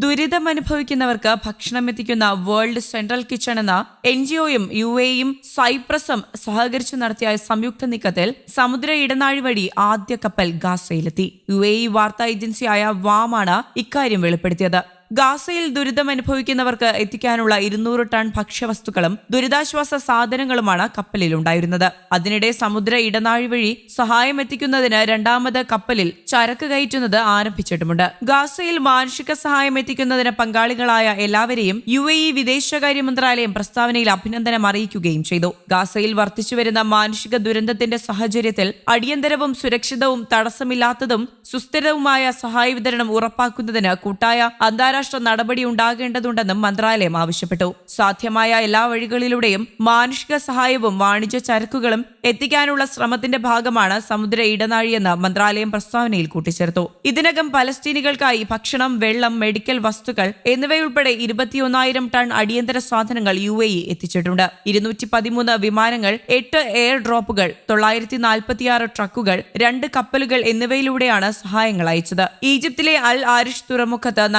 ദുരിതമനുഭവിക്കുന്നവർക്ക് ഭക്ഷണം എത്തിക്കുന്ന world central kitchen എന്ന എൻ ജി ഒയും യു എയും സൈപ്രസും സഹകരിച്ചു നടത്തിയ സംയുക്ത നീക്കത്തിൽ സമുദ്ര ഇടനാഴി വഴി ആദ്യ കപ്പൽ ഗാസയിലെത്തി. യു എ ഇ വാർത്താ ഏജൻസിയായ വാമാണ് ഇക്കാര്യം വെളിപ്പെടുത്തിയത്. ഗാസയിൽ ദുരിതം അനുഭവിക്കുന്നവർക്ക് എത്തിക്കാനുള്ള ഇരുന്നൂറ് ടൺ ഭക്ഷ്യവസ്തുക്കളും ദുരിതാശ്വാസ സാധനങ്ങളുമാണ് കപ്പലിൽ ഉണ്ടായിരുന്നത്. അതിനിടെ സമുദ്ര ഇടനാഴി വഴി സഹായം എത്തിക്കുന്നതിന് രണ്ടാമത് കപ്പലിൽ ചരക്ക് കയറ്റുന്നത് ആരംഭിച്ചിട്ടുമുണ്ട്. ഗാസയിൽ മാനുഷിക സഹായം എത്തിക്കുന്നതിന് പങ്കാളികളായ എല്ലാവരെയും യു എ ഇ വിദേശകാര്യ മന്ത്രാലയം പ്രസ്താവനയിൽ അഭിനന്ദനം അറിയിക്കുകയും ചെയ്തു. ഗാസയിൽ വർദ്ധിച്ചുവരുന്ന മാനുഷിക ദുരന്തത്തിന്റെ സാഹചര്യത്തിൽ അടിയന്തരവും സുരക്ഷിതവും തടസ്സമില്ലാത്തതും സുസ്ഥിരവുമായ സഹായ വിതരണം ഉറപ്പാക്കുന്നതിന് കൂട്ടായ അന്താരാഷ്ട്ര നടപടി ഉണ്ടാകേണ്ടതുണ്ടെന്നും മന്ത്രാലയം ആവശ്യപ്പെട്ടു. സാധ്യമായ എല്ലാ വഴികളിലൂടെയും മാനുഷിക സഹായവും വാണിജ്യ ചരക്കുകളും എത്തിക്കാനുള്ള ശ്രമത്തിന്റെ ഭാഗമാണ് സമുദ്ര ഇടനാഴിയെന്ന് മന്ത്രാലയം പ്രസ്താവനയിൽ കൂട്ടിച്ചേർത്തു. ഇതിനകം പലസ്തീനികൾക്കായി ഭക്ഷണം വെള്ളം മെഡിക്കൽ വസ്തുക്കൾ എന്നിവയുൾപ്പെടെ ഇരുപത്തിയൊന്നായിരം ടൺ അടിയന്തര സാധനങ്ങൾ യു എ ഇ എത്തിച്ചിട്ടുണ്ട്. ഇരുന്നൂറ്റി പതിമൂന്ന് വിമാനങ്ങൾ എട്ട് എയർ ഡ്രോപ്പുകൾ തൊള്ളായിരത്തി നാൽപ്പത്തിയാറ് ട്രക്കുകൾ രണ്ട് കപ്പലുകൾ എന്നിവയിലൂടെയാണ് സഹായങ്ങൾ അയച്ചത്. ഈജിപ്തിലെ അൽ ആരിഷ് തുറമുഖത്ത്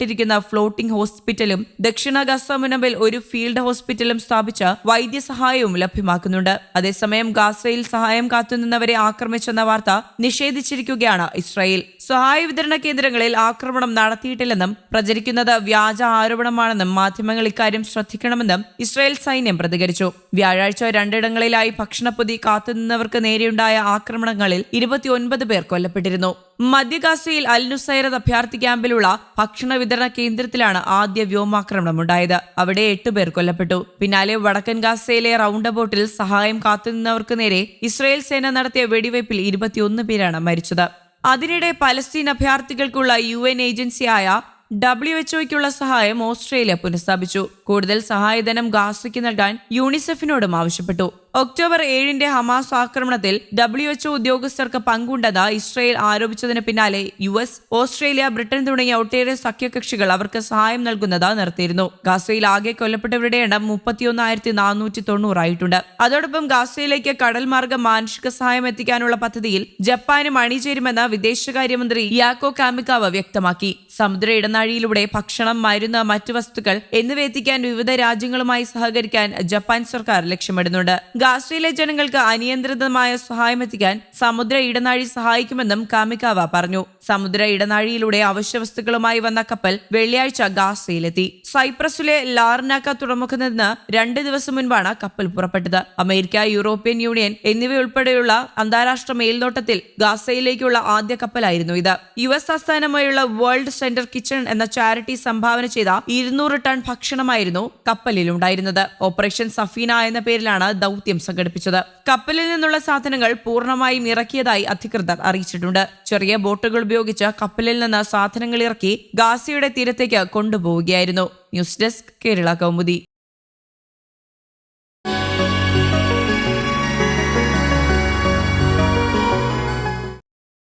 നങ്കൂരമിട്ടിരിക്കുന്ന ഫ്ലോട്ടിംഗ് ഹോസ്പിറ്റലും ദക്ഷിണ ഗസ മുനമ്പിൽ ഒരു ഫീൽഡ് ഹോസ്പിറ്റലും സ്ഥാപിച്ച വൈദ്യസഹായവും ലഭ്യമാക്കുന്നുണ്ട്. അതേസമയം ഗാസയിൽ സഹായം കാത്തുനിന്നവരെ ആക്രമിച്ചെന്ന വാർത്ത നിഷേധിച്ചിരിക്കുകയാണ് ഇസ്രായേൽ. സഹായ വിതരണ കേന്ദ്രങ്ങളിൽ ആക്രമണം നടത്തിയിട്ടില്ലെന്നും പ്രചരിക്കുന്നത് വ്യാജ ആരോപണമാണെന്നും മാധ്യമങ്ങൾ ഇക്കാര്യം ശ്രദ്ധിക്കണമെന്നും ഇസ്രായേൽ സൈന്യം പ്രതികരിച്ചു. വ്യാഴാഴ്ച രണ്ടിടങ്ങളിലായി ഭക്ഷണപ്പൊതി കാത്തുനിന്നവർക്ക് നേരെയുണ്ടായ ആക്രമണങ്ങളിൽ ഇരുപത്തിയൊൻപത് പേർ കൊല്ലപ്പെട്ടിരുന്നു. മധ്യ ഗാസയിൽ അൽ നുസൈറത് അഭയാർത്ഥി ക്യാമ്പിലുള്ള ഭക്ഷണ വിതരണ കേന്ദ്രത്തിലാണ് ആദ്യ വ്യോമാക്രമണം ഉണ്ടായത്. അവിടെ എട്ട് പേർ കൊല്ലപ്പെട്ടു. പിന്നാലെ വടക്കൻ ഗാസയിലെ റൗണ്ട് അബൌട്ടിൽ സഹായം കാത്തുനിന്നവർക്ക് നേരെ ഇസ്രായേൽ സേന നടത്തിയ വെടിവയ്പിൽ ഇരുപത്തിയൊന്ന് പേരാണ് മരിച്ചത്. അതിനിടെ പലസ്തീൻ അഭയാർത്ഥികൾക്കുള്ള യു എൻ ഏജൻസിയായ ഡബ്ല്യു എച്ച്ഒയ്ക്കുള്ള സഹായം ഓസ്ട്രേലിയ പുനഃസ്ഥാപിച്ചു. കൂടുതൽ സഹായധനം ഗാസയ്ക്ക് നൽകാൻ യൂണിസെഫിനോടും ആവശ്യപ്പെട്ടു. ഒക്ടോബർ ഏഴിന്റെ ഹമാസ് ആക്രമണത്തിൽ ഡബ്ല്യു എച്ച്ഒ ഉദ്യോഗസ്ഥർക്ക് പങ്കുണ്ടെന്ന് ഇസ്രയേൽ ആരോപിച്ചതിന് പിന്നാലെ യു എസ് ഓസ്ട്രേലിയ ബ്രിട്ടൻ തുടങ്ങിയ ഒട്ടേറെ സഖ്യകക്ഷികൾ അവർക്ക് സഹായം നൽകുന്നത് നിർത്തിയിരുന്നു. ഗാസയിൽ ആകെ കൊല്ലപ്പെട്ടവരുടെ എണ്ണം മുപ്പത്തിയൊന്നായിരത്തി നാനൂറ്റി തൊണ്ണൂറായിട്ടുണ്ട് അതോടൊപ്പം ഗാസയിലേക്ക് കടൽ മാർഗം മാനുഷിക സഹായം എത്തിക്കാനുള്ള പദ്ധതിയിൽ ജപ്പാനും അണിചേരുമെന്ന് വിദേശകാര്യമന്ത്രി യാക്കോ കാമിക്കാവ് വ്യക്തമാക്കി. സമുദ്ര ഇടനാഴിയിലൂടെ ഭക്ഷണം മരുന്ന് മറ്റു വസ്തുക്കൾ എന്നിവ എത്തിക്കാൻ വിവിധ രാജ്യങ്ങളുമായി സഹകരിക്കാൻ ജപ്പാൻ സർക്കാർ ലക്ഷ്യമിടുന്നുണ്ട്. ഗാസയിലെ ജനങ്ങൾക്ക് അനിയന്ത്രിതമായ സഹായം എത്തിക്കാൻ സമുദ്ര ഇടനാഴി സഹായിക്കുമെന്നും കാമിക്കാവ പറഞ്ഞു. സമുദ്ര ഇടനാഴിയിലൂടെ അവശ്യവസ്തുക്കളുമായി വന്ന കപ്പൽ വെള്ളിയാഴ്ച ഗാസയിലെത്തി. സൈപ്രസിലെ ലാർനാക്ക തുറമുഖത്ത് നിന്ന് രണ്ട് ദിവസം മുൻപാണ് കപ്പൽ പുറപ്പെട്ടത്. അമേരിക്ക യൂറോപ്യൻ യൂണിയൻ എന്നിവയുൾപ്പെടെയുള്ള അന്താരാഷ്ട്ര മേൽനോട്ടത്തിൽ ഗാസയിലേക്കുള്ള ആദ്യ കപ്പലായിരുന്നു ഇത്. യു എസ് ആസ്ഥാനമായുള്ള വേൾഡ് സെന്റർ കിച്ചൺ എന്ന ചാരിറ്റി സംഭാവന ചെയ്ത ഇരുന്നൂറ് ടൺ ഭക്ഷണമായിരുന്നു കപ്പലിലുണ്ടായിരുന്നത്. ഓപ്പറേഷൻ സഫീന എന്ന പേരിലാണ് ദൗത്യം സംഘടിപ്പിച്ചത്. കപ്പലിൽ നിന്നുള്ള സാധനങ്ങൾ പൂർണമായും ഇറക്കിയതായി അധികൃതർ അറിയിച്ചിട്ടുണ്ട്. ചെറിയ ബോട്ടുകൾ ഉപയോഗിച്ച് കപ്പലിൽ നിന്ന് സാധനങ്ങൾ ഇറക്കി ഗാസിയുടെ തീരത്തേക്ക് കൊണ്ടുപോവുകയായിരുന്നു. News desk Kerala Kaumudi.